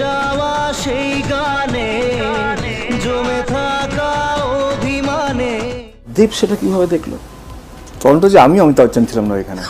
যাওয়া সেই গানে জমে থাকা অভিমানে। দেব সেটা কীভাবে দেখল? কারণটা যে আমি অমিতাভ বচ্চন ছিলাম না এখানে।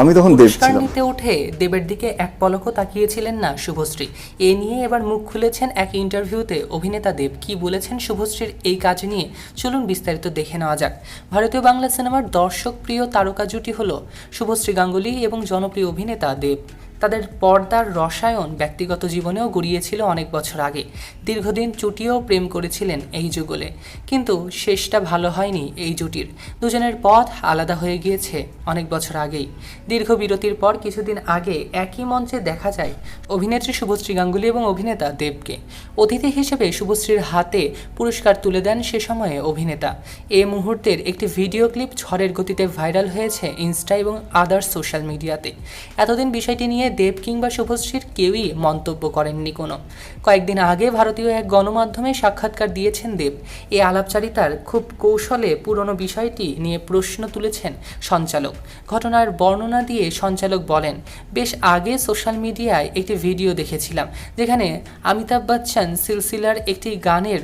আমি তখন দেব ছিলাম। নিতে উঠে দেবের দিকে এক পলকও তাকিয়েছিলেন না শুভশ্রী। এ নিয়ে এবার মুখ খুলেছেন এক ইন্টারভিউতে অভিনেতা দেব। কি বলেছেন শুভশ্রীর এই কাজ নিয়ে? চলুন বিস্তারিত দেখে নেওয়া যাক। ভারতীয় বাংলা সিনেমার দর্শক প্রিয় তারকা জুটি হল শুভশ্রী গাঙ্গুলি এবং জনপ্রিয় অভিনেতা দেব। তাদের পর্দার রসায়ন ব্যক্তিগত জীবনেও গড়িয়েছিল অনেক বছর আগে। দীর্ঘদিন চুটিয়েও প্রেম করেছিলেন এই যুগলে। কিন্তু শেষটা ভালো হয়নি এই জুটির। দুজনের পথ আলাদা হয়ে গিয়েছে অনেক বছর আগেই। দীর্ঘ বিরতির পর কিছুদিন আগে একই মঞ্চে দেখা যায় অভিনেত্রী শুভশ্রী গাঙ্গুলি এবং অভিনেতা দেবকে। অতিথি হিসেবে শুভশ্রীর হাতে পুরস্কার তুলে দেন সে সময়ে অভিনেতা। এ মুহূর্তের একটি ভিডিও ক্লিপ ঝড়ের গতিতে ভাইরাল হয়েছে ইনস্টা এবং আদার্স সোশ্যাল মিডিয়াতে। এতদিন বিষয়টি নিয়ে দেব কিংবা শুভশ্রীর কেউই মন্তব্য করেননি কোনো। কয়েকদিন আগে ভারতীয় এক গণমাধ্যমে সাক্ষাৎকার দিয়েছেন দেব। এই আলাপচারিতার খুব কৌশলে পুরনো বিষয়টি নিয়ে প্রশ্ন তুলেছেন সঞ্চালক। ঘটনার বর্ণনা দিয়ে সঞ্চালক বলেন, বেশ আগে সোশ্যাল মিডিয়ায় একটি ভিডিও দেখেছিলাম, যেখানে অমিতাভ বচ্চন সিলসিলার একটি গানের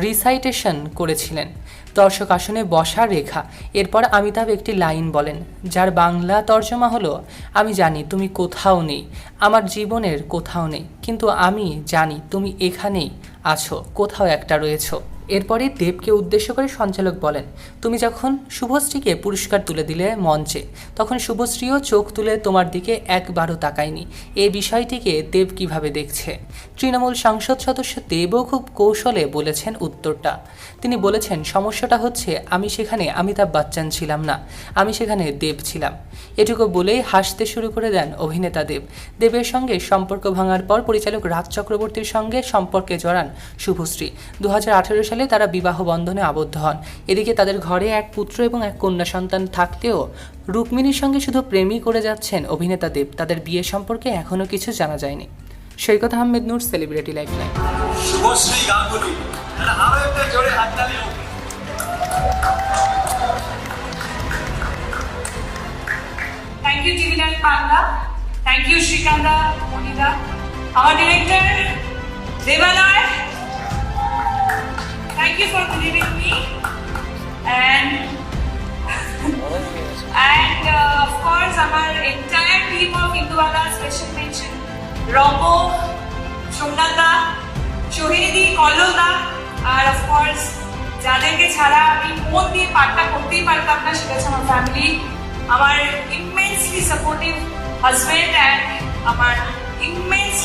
রিসাইটেশন করেছিলেন। দর্শক আসনে বসা রেখা। এরপর অমিতাভ একটি লাইন বলেন, যার বাংলা তর্জমা হলো, আমি জানি তুমি কোথাও নেই, আমার জীবনের কোথাও নেই, কিন্তু আমি জানি তুমি এখানেই আছো, কোথাও একটা রয়েছো। এরপরে দেবকে উদ্দেশ্য করে সঞ্চালক বলেন, তুমি যখন শুভশ্রীকে পুরস্কার তুলে দিলে মঞ্চে, তখন শুভশ্রীও চোখ তুলে তোমার দিকে একবারও তাকায়নি। এই বিষয়টিকে দেব কীভাবে দেখছে? তৃণমূল সংসদ সদস্য দেবও খুব কৌশলে বলেছেন উত্তরটা। তিনি বলেছেন, সমস্যাটা হচ্ছে আমি সেখানে অমিতাভ বচ্চন ছিলাম না, আমি সেখানে দেব ছিলাম। এটুকু বলেই হাসতে শুরু করে দেন অভিনেতা দেব। দেবের সঙ্গে সম্পর্ক ভাঙার পর পরিচালক রাজ চক্রবর্তীর সঙ্গে সম্পর্কে জড়ান শুভশ্রী। দু হাজার আঠারো সালে তারা বিবাহ বন্ধনে আবদ্ধ হন। এদিকে তাদের ঘরে এক পুত্র এবং এক কন্যা সন্তান থাকতেও রুক্মিণীর সঙ্গে শুধু প্রেমই করে যাচ্ছেন অভিনেতা দেব। তাদের বিয়ে সম্পর্কে এখনও কিছু জানা যায়নি। Saikat Ahmed Noor celebrity life line Subhashree Ganguly আরও একটা জোরে হাততালি Shrikanda Monida. Our director, Devalay. Thank you for believing me. And and uh, of course, our entire team of Hindwala special mention, Robo, Shomnada, Shohedi, কল্লোলদা R course যাদেরকে ছাড়া আমি মন দিয়ে পাঠটা করতেই পারতাম না সেটা হচ্ছে আমার ফ্যামিলি আমার ইমেন্সলি সাপোর্টিভ হাজবেন্ড অ্যান্ড আমার ইমেন্স